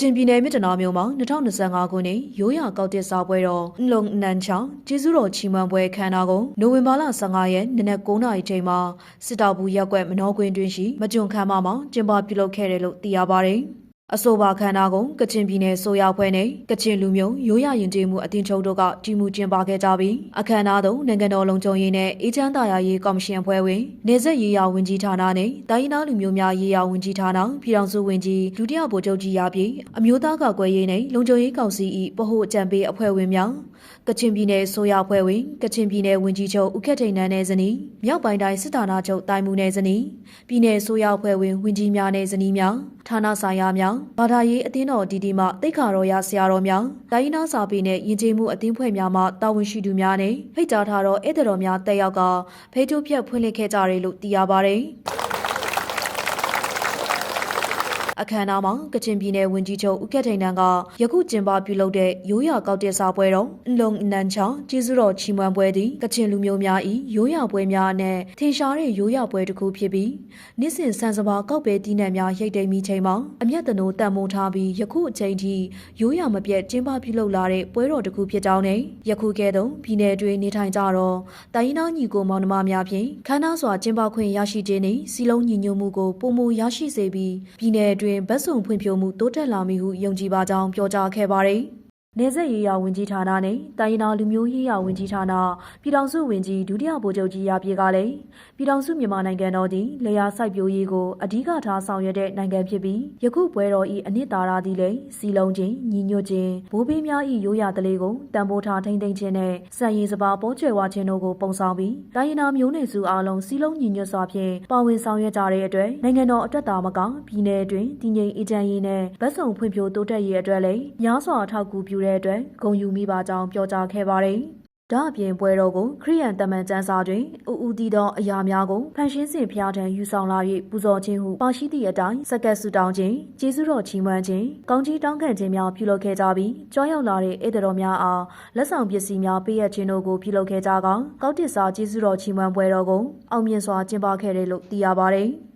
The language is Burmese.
ချင်ပြည်နယ်မြစ်တနာမြို့မှာ2025ခုနှစ်ရိုးရာကောက်တစ်စားပွဲတော်လုံနန်ချောင်းကျေးဇူးတော်ချီးမွမ်းပွဲခမ်းနားကိုနိုဝင်ဘာလ15ရက်နေ့နက်9:00နာရီချိန်မှာစစ်တောက်ဘူးရက်ကွက်မနောကွင်းတွင်ရှိမကြုံခမ်းမမှာကျင်းပပြုလုပ်ခဲ့တယ်လို့သိရပါတယ်။ အဆိုပါခမ်းနားကိုကချင်ပြည်နယ်ဆိုရဖွဲ့နဲ့ကချင်လူမျိုးရိုးရာယဉ်ကျေးမှုအသင်းချုပ်တို့ကကြီးမှုကျင်းပခဲ့ကြပြီးအခမ်းအနားသို့နိုင်ငံတော်လုံခြုံရေးနဲ့အေဂျင့်တာယာရေးကော်မရှင်အဖွဲ့ဝင်နေဆက်ရေးရာဝန်ကြီးဌာနနဲ့တိုင်းရင်းသားလူမျိုးများရေးရာဝန်ကြီးဌာနပြည်ထောင်စုဝန်ကြီးဒုတိယဗိုလ်ချုပ်ကြီးရာပြည်အမျိုးသားကာကွယ်ရေးနဲ့လုံခြုံရေးကောင်စီ၏ဗဟိုအကြံပေးအဖွဲ့ဝင်များကချင်ပြည်နယ်ဆိုရဖွဲ့ဝင်ကချင်ပြည်နယ်ဝန်ကြီးချုပ်ဦးခက်ထိန်နန်းနဲ့ဇနီး မြောက်ပိုင်းတိုင်းစစ်ဌာနချုပ်တိုင်းမှုနဲ့ဇနီးပြည်နယ်ဆိုရဖွဲ့ဝင်ဝန်ကြီးများနဲ့ဇနီးများဌာနဆိုင်ရာများဘာသာရေးအသင်းတော်ဒီဒီမှတိတ်ခါတော်ရဆရာတော်များတိုင်းရင်းသားစာပေနဲ့ယဉ်ကျေးမှုအသင်းဖွဲ့များမှတာဝန်ရှိသူများနဲ့ဖိတ်ကြားထားသောဧည့်သည်တော်များတက်ရောက်ကဖေးထုတ်ဖြတ်ဖွင့်လှစ်ခဲ့ကြတယ်လို့သိရပါတယ်။ အခမ်းအနားမှာကချင်ပြည်နယ်ဝန်ကြီးချုပ်ဦးကက်ထိန်နန်းကယခုကျင်းပပြုလုပ်တဲ့ရိုးရာကောက်တဲ့စားပွဲတော်လုံနန်ချောင်းကျေးဇူးတော်ချီးမွမ်းပွဲသည်ကချင်လူမျိုးများ၏ရိုးရာပွဲများနဲ့ထင်ရှားတဲ့ရိုးရာပွဲတစ်ခုဖြစ်ပြီးနှစ်စဉ်ဆန်စပါကောက်ပဲတီးနှံများရိတ်သိမ်းမိချိန်မှာအမျက်တနိုးတန်မိုးထားပြီးယခုအချိန်ထိရိုးရာမပြတ်ကျင်းပပြုလုပ်လာတဲ့ပွဲတော်တစ်ခုဖြစ်ကြောင်းနဲ့ယခုကဲ့သို့ပြည်내တွင်နေထိုင်ကြတော့တိုင်းရင်းသားညီကိုမောင်နှမများဖြင့်ခမ်းနားစွာကျင်းပခွင့်ရရှိခြင်းနှင့်စီလုံးညီညွတ်မှုကိုပုံမရရှိစေပြီးပြည်내တွင်ဗတ်စုံဖွံ့ဖြိုးမှုတိုးတက်လာမည်ဟုယုံကြည်ပါကြောင်းပြောကြားခဲ့ပါတယ်။ နေဆက်ရေးရာဝန်ကြီးဌာနနဲ့တိုင်းရင်းသားလူမျိုးရေးရာဝန်ကြီးဌာနပြည်ထောင်စုဝန်ကြီးဒုတိယဗိုလ်ချုပ်ကြီးရာပြေကလည်းပြည်ထောင်စုမြန်မာနိုင်ငံတော်သည်လေယာစိုက်ပျိုးရေးကိုအဓိကထားဆောင်ရွက်တဲ့နိုင်ငံဖြစ်ပြီးယခုပွဲတော်ဤအနှစ်သာရသည်လည်းစီလုံးချင်းညီညွတ်ခြင်းဘိုးဘေးများဤရိုးရာတလေးကိုတန်ဖိုးထားထိမ့်သိမ့်ခြင်းနဲ့စံရည်စပါပေါ်ကျွယ်ဝခြင်းတို့ကိုပုံဆောင်ပြီးတိုင်းရင်းသားမျိုးနွယ်စုအားလုံးစီလုံးညီညွတ်စွာဖြင့်ပါဝင်ဆောင်ရွက်ကြတဲ့အတွက်နိုင်ငံတော်အတွက်သာမကပြည်내အတွင်းတည်ငြိမ်အေးချမ်းရေးနဲ့ဗတ်စုံဖွံ့ဖြိုးတိုးတက်ရေးအတွက်လည်းများစွာအထောက်အကူပြုတဲ့အတွက်ဂုဏ်ယူမိပါကြောင်းပြောကြားခဲ့ပါတယ်။ဒါအပြင်ပွဲတော်ကိုခရိယန်တမန်ကျမ်းစာတွင်အူအူတီသောအရာများကိုဖန်ရှင်းစဉ်ဖျားထံယူဆောင်လာ၍ပူဇော်ခြင်းဟုပါရှိသည့်အတိုင်းစက္ကက်ဆူတောင်းခြင်းကျေးဇူးတော်ချီးမွမ်းခြင်းကောင်းကြီးတောင်းခံခြင်းများပြုလုပ်ခဲ့ကြပြီးကြွားရောက်လာတဲ့ဧည့်သည်တော်များအားလက်ဆောင်ပစ္စည်းများပေးရခြင်းတို့ကိုပြုလုပ်ခဲ့ကြကောင်ကောက်တစ်စာကျေးဇူးတော်ချီးမွမ်းပွဲတော်ကိုအောင်မြင်စွာကျင်းပခဲ့တယ်လို့သိရပါတယ်။